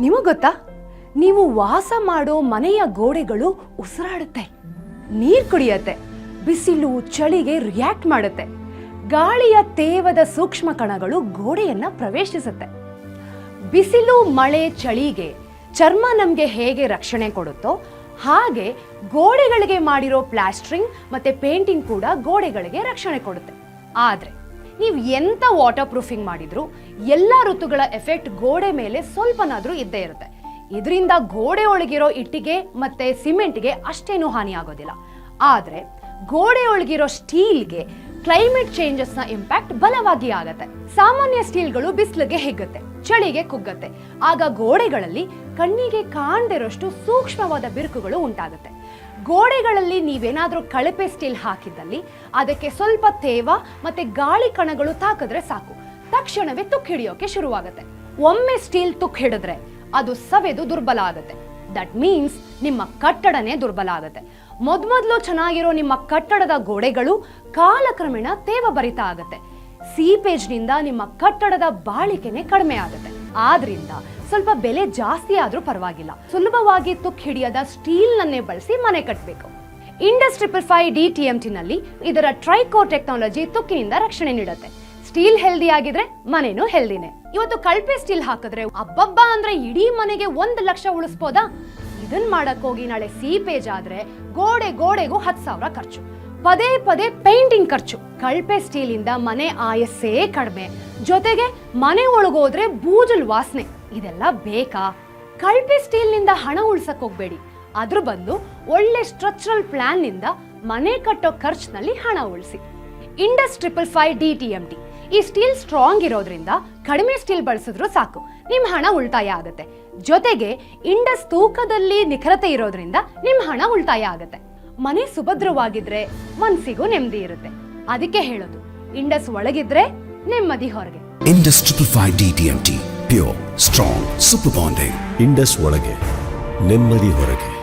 ನಿಮಗೆ ಗೊತ್ತಾ ನೀವು ವಾಸ ಮಾಡೋ ಮನೆಯ ಗೋಡೆಗಳು ಉಸಿರಾಡುತ್ತೆ. ನೀರು ಕುಡಿಯತ್ತೆ. ಬಿಸಿಲು ಚಳಿಗೆ ರಿಯಾಕ್ಟ್ ಮಾಡುತ್ತೆ. ಗಾಳಿಯ ತೇವದ ಸೂಕ್ಷ್ಮ ಕಣಗಳು ಗೋಡೆಯನ್ನ ಪ್ರವೇಶಿಸುತ್ತೆ. ಬಿಸಿಲು, ಮಳೆ, ಚಳಿಗೆ ಚರ್ಮ ನಮಗೆ ಹೇಗೆ ರಕ್ಷಣೆ ಕೊಡುತ್ತೋ, ಹಾಗೆ ಗೋಡೆಗಳಿಗೆ ಮಾಡಿರೋ ಪ್ಲಾಸ್ಟ್ರಿಂಗ್ ಮತ್ತೆ ಪೇಂಟಿಂಗ್ ಕೂಡ ಗೋಡೆಗಳಿಗೆ ರಕ್ಷಣೆ ಕೊಡುತ್ತೆ. ಆದ್ರೆ ನೀವು ಎಂಥ ವಾಟರ್ ಪ್ರೂಫಿಂಗ್ ಮಾಡಿದ್ರು, ಎಲ್ಲ ಋತುಗಳ ಎಫೆಕ್ಟ್ ಗೋಡೆ ಮೇಲೆ ಸ್ವಲ್ಪನಾದರೂ ಇದ್ದೇ ಇರುತ್ತೆ. ಇದರಿಂದ ಗೋಡೆ ಒಳಗಿರೋ ಇಟ್ಟಿಗೆ ಮತ್ತು ಸಿಮೆಂಟ್ಗೆ ಅಷ್ಟೇನೂ ಹಾನಿ ಆಗೋದಿಲ್ಲ. ಆದರೆ ಗೋಡೆ ಒಳಗಿರೋ ಸ್ಟೀಲ್ಗೆ ಕ್ಲೈಮೇಟ್ ಚೇಂಜಸ್ನ ಇಂಪ್ಯಾಕ್ಟ್ ಬಲವಾಗಿ ಆಗತ್ತೆ. ಸಾಮಾನ್ಯ ಸ್ಟೀಲ್ಗಳು ಬಿಸಿಲಿಗೆ ಹಿಗ್ಗುತ್ತೆ, ಚಳಿಗೆ ಕುಗ್ಗತ್ತೆ. ಆಗ ಗೋಡೆಗಳಲ್ಲಿ ಕಣ್ಣಿಗೆ ಕಾಣದಿರೋಷ್ಟು ಸೂಕ್ಷ್ಮವಾದ ಬಿರುಕುಗಳು ಉಂಟಾಗುತ್ತೆ. ಗೋಡೆಗಳಲ್ಲಿ ನೀವೇನಾದರೂ ಕಳಪೆ ಸ್ಟೀಲ್ ಹಾಕಿದ್ದಲ್ಲಿ ಅದಕ್ಕೆ ಸ್ವಲ್ಪ ತೇವ ಮತ್ತೆ ಗಾಳಿ ಕಣಗಳು ತಾಕಿದ್ರೆ ಸಾಕು. ತಕ್ಷಣವೇ ತುಕ್ಕು ಹಿಡಿಯೋಕೆ ಶುರುವಾಗುತ್ತೆ. ಒಮ್ಮೆ ಸ್ಟೀಲ್ ತುಕ್ಕು ಹಿಡಿದ್ರೆ ಅದು ಸವೆದು ದುರ್ಬಲ ಆಗುತ್ತೆ. ದಟ್ ಮೀನ್ಸ್ ನಿಮ್ಮ ಕಟ್ಟಡನೇ ದುರ್ಬಲ ಆಗುತ್ತೆ. ಮೊದ್ಮೊದ್ಲು ಚೆನ್ನಾಗಿರೋ ನಿಮ್ಮ ಕಟ್ಟಡದ ಗೋಡೆಗಳು ಕಾಲಕ್ರಮೇಣ ತೇವ ಭರಿತ ಆಗುತ್ತೆ. ಸೀಪೇಜ್ನಿಂದ ನಿಮ್ಮ ಕಟ್ಟಡದ ಬಾಳಿಕೆನೆ ಕಡಿಮೆ ಆಗುತ್ತೆ. ಆದ್ರಿಂದ ಸ್ವಲ್ಪ ಬೆಲೆ ಜಾಸ್ತಿ ಆದ್ರೂ ಪರವಾಗಿಲ್ಲ. ಸುಲಭವಾಗಿ ತುಕ್ ಹಿಡಿಯದ ಸ್ಟೀಲ್ ನನ್ನೇ ಬಳಸಿ ಮನೆ ಕಟ್ಟಬೇಕು Indus triple five D T M ಟಿನಲ್ಲಿ ಇದರ ಟ್ರೈಕೋ ಟೆಕ್ನಾಲಜಿ ತುಕ್ಕಿನಿಂದ ರಕ್ಷಣೆ ನೀಡುತ್ತೆ. ಸ್ಟೀಲ್ ಹೆಲ್ದಿ ಆಗಿದ್ರೆ ಮನೆನೂ ಹೆಲ್ದಿನೇ. ಇವತ್ತು ಕಳಪೆ ಸ್ಟೀಲ್ ಹಾಕಿದ್ರೆ ಅಬ್ಬಬ್ಬ ಅಂದ್ರೆ ಇಡೀ ಮನೆಗೆ ಒಂದ್ ಲಕ್ಷ ಉಳಿಸ್ಬೋದಾ? ಇದನ್ ಮಾಡಕ್ ಹೋಗಿ ನಾಳೆ ಸೀಪೇಜ್ ಆದ್ರೆ ಗೋಡೆ ಗೋಡೆಗೂ ಹತ್ತು ಸಾವಿರ ಖರ್ಚು. ಪದೇ ಪದೇ ಪೇಂಟಿಂಗ್ ಖರ್ಚು. ಕಳಪೆ ಸ್ಟೀಲ್ ಇಂದ ಮನೆ ಆಯಸ್ಸೇ ಕಡಿಮೆ. ಜೊತೆಗೆ ಮನೆ ಒಳಗೋದ್ರೆ ಬೂಜಲ್ ವಾಸನೆ. ಇದೆಲ್ಲ ಬೇಕಾ? ಕಳಪೆ ಸ್ಟೀಲ್ನಿಂದ ಹಣ ಉಳ್ಸಕ್ ಹೋಗ್ಬೇಡಿ. ಅದ್ರ ಬಂದು ಒಳ್ಳೆ ಸ್ಟ್ರಕ್ಚರಲ್ ಪ್ಲಾನ್ನಿಂದ ಮನೆ ಕಟ್ಟೋ ಖರ್ಚಿನಲ್ಲಿ ಹಣ ಉಳಿಸಿ. Indus triple five D T M T. ಈ ಸ್ಟೀಲ್ ಸ್ಟ್ರಾಂಗ್ ಇರೋದ್ರಿಂದ ಕಡಿಮೆ ಸ್ಟೀಲ್ ಬಳಸಿದ್ರು ಸಾಕು. ನಿಮ್ ಹಣ ಉಳಿತಾಯ ಆಗುತ್ತೆ. ಜೊತೆಗೆ ಇಂಡಸ್ ತೂಕದಲ್ಲಿ ನಿಖರತೆ ಇರೋದ್ರಿಂದ ನಿಮ್ ಹಣ ಉಳಿತಾಯ ಆಗುತ್ತೆ. ಮನೆ ಸುಭದ್ರವಾಗಿದ್ರೆ ಮನ್ಸಿಗೂ ನೆಮ್ಮದಿ ಇರುತ್ತೆ. ಅದಕ್ಕೆ ಹೇಳೋದು ಇಂಡಸ್ ಒಳಗಿದ್ರೆ ನೆಮ್ಮದಿ ಹೊರಗೆ. Indus triple five T pure strong super bonding. Indus ಒಳಗೆ ನೆಮ್ಮದಿ ಹೊರಗೆ.